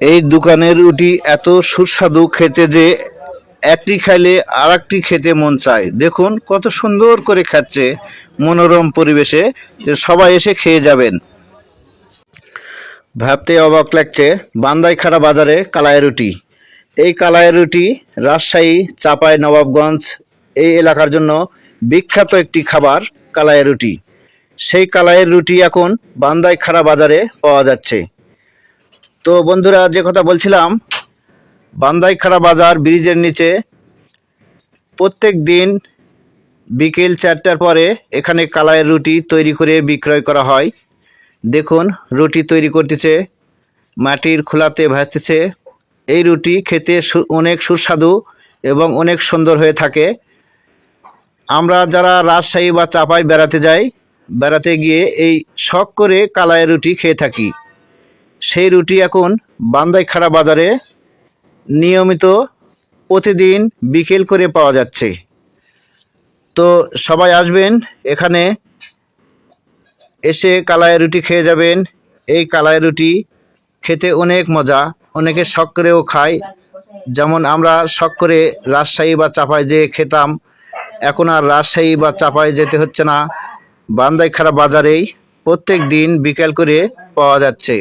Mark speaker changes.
Speaker 1: এই দোকানের রুটি এত সুস্বাদু খেতে যে একটি খাইলে আর একটি খেতে মন চায়। দেখুন কত সুন্দর করে খাচ্ছে মনোরম পরিবেশে যে সবাই এসে খেয়ে যাবেন। ভাবতে অবাক লাগছে বান্দাইখাড়া বাজারে কালাই রুটি। এই কালাই রুটি রাজশাহী, চাপাই, নবাবগঞ্জ এই এলাকার জন্য বিখ্যাত একটি খাবার কালাই রুটি। সেই কালাইয়ের রুটি এখন বান্দাইখাড়া বাজারে পাওয়া যাচ্ছে। তো বন্ধুরা, যে কথা বলছিলাম বান্দাইখাড়া বাজার ব্রিজের নিচে প্রত্যেক দিন বিকেল চারটার পরে এখানে কালাইয়ের রুটি তৈরি করে বিক্রয় করা হয়। দেখুন, রুটি তৈরি করতেছে, মাটির খোলাতে ভাজতেছে এই রুটি খেতে অনেক সুস্বাদু এবং অনেক সুন্দর হয়ে থাকে। আমরা যারা রাজশাহী বা চাপাই বেড়াতে যাই, বেড়াতে গিয়ে এই শখ করে কালাইয়ের রুটি খেয়ে থাকি। সেই রুটি এখন বান্দাইখাড়া বাজারে নিয়মিত প্রতিদিন বিকেল করে পাওয়া যাচ্ছে। তো সবাই আসবেন, এখানে এসে কালাই রুটি খেয়ে যাবেন। এই কালাই রুটি খেতে অনেক মজা, অনেকে শখ করেও খায়। যেমন আমরা শখ করে রাজশাহী বা চাপায় যেয়ে খেতাম, এখন আর রাজশাহী বা চাপায় যেতে হচ্ছে না। বান্দাইখাড়া বাজারেই প্রত্যেক দিন বিকেল করে পাওয়া যাচ্ছে।